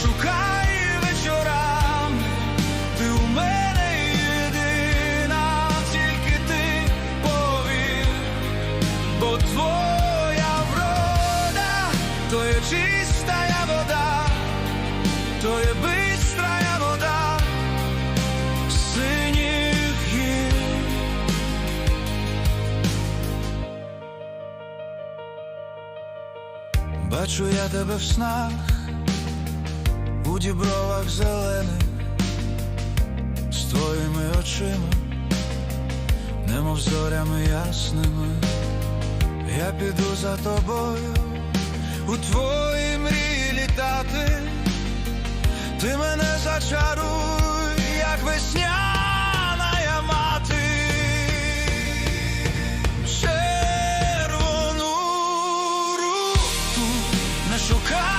Не шукай вечорами, ти у мене єдина, тільки ти повір, бо твоя врода, то є чистая вода, то є бистрая вода. Синіх гір. Бачу я тебе в снах, у дібровах зелених, з твоїми очима, немов зорями ясними, я піду за тобою, у твої мрії літати, ти мене зачаруй, як весня. Шукай.